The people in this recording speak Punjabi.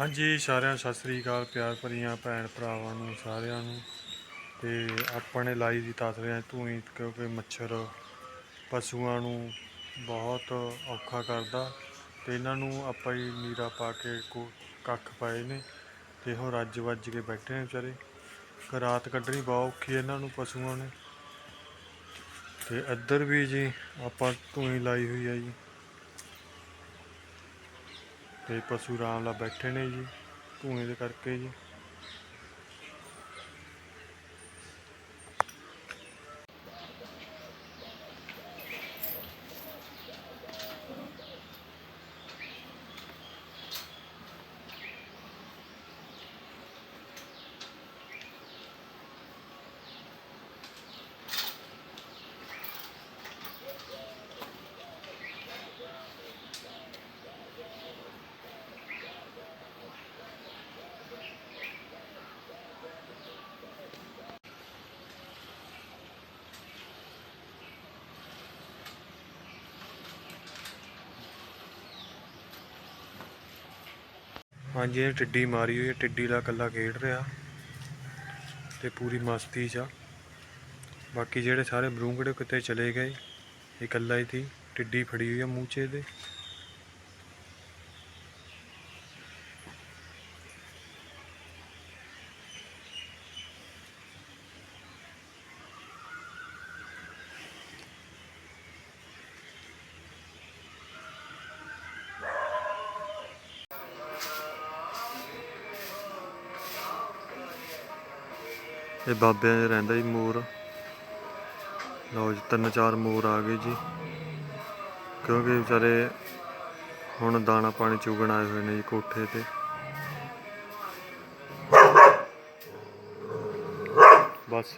ਹਾਂਜੀ, ਸਾਰਿਆਂ ਸਤਿ ਸ੍ਰੀ ਅਕਾਲ, ਪਿਆਰ ਭਰੀਆਂ ਭੈਣ ਭਰਾਵਾਂ ਨੂੰ, ਸਾਰਿਆਂ ਨੂੰ। ਤੇ ਆਪਾਂ ਨੇ ਲਾਈ ਦੀ ਤਸ ਰਿਆਂ ਧੂਈ ਕਿਉਂਕਿ ਮੱਛਰ ਪਸ਼ੂਆਂ ਨੂੰ ਬਹੁਤ ਔਖਾ ਕਰਦਾ। ਤੇ ਇਹਨਾਂ ਨੂੰ ਆਪਾਂ ਹੀ ਨੀਰਾ ਪਾ ਕੇ ਕੋ, ਕੱਖ ਪਾਏ ਨੇ। ਤੇ ਉਹ ਰੱਜ ਵੱਜ ਕੇ ਬੈਠੇ ਨੇ ਵਿਚਾਰੇ। ਰਾਤ ਕੱਢਣੀ ਬਹੁਤ ਔਖੀ ਇਹਨਾਂ ਨੂੰ, ਪਸ਼ੂਆਂ ਨੇ। ਤੇ ਇੱਧਰ ਵੀ ਜੀ, ਆਪਾਂ ਧੂਈ ਲਾਈ ਹੋਈ ਹੈ ਜੀ। ਤੇ ਪਸ਼ੂ ਆਰਾਮ ਨਾਲ ਬੈਠੇ ਨੇ ਜੀ ਧੂਏ ਦੇ ਕਰਕੇ ਜੀ। ਹਾਂਜੀ, ਇਹ ਟਿੱਡੀ ਮਾਰੀ ਹੋਈ ਹੈ ਟਿੱਡੀ ਦਾ ਕੱਲਾ ਖੇਡ ਰਿਹਾ। ਤੇ ਪੂਰੀ ਮਸਤੀ 'ਚ ਆ। ਬਾਕੀ ਜਿਹੜੇ ਸਾਰੇ ਬਰੂੰਗੜੇ ਕਿਤੇ ਚਲੇ ਗਏ, ਇਹ ਇਕੱਲਾ ਹੀ ਸੀ। ਟਿੱਡੀ ਫੜੀ ਹੋਈ ਆ ਮੂੰਹ 'ਚ ਇਹਦੇ। ਇਹ ਬਾਬਿਆਂ ਦੇ ਰਹਿੰਦਾ ਜੀ ਮੋਰ। ਲਓ ਜੀ, ਤਿੰਨ ਚਾਰ ਮੋਰ ਆ ਗਏ ਜੀ। ਕਿਉਂਕਿ ਵਿਚਾਰੇ ਹੁਣ ਦਾਣਾ ਪਾਣੀ ਚੁਗਣ ਆਏ ਹੋਏ ਨੇ ਜੀ ਕੋਠੇ ਤੇ। ਬਸ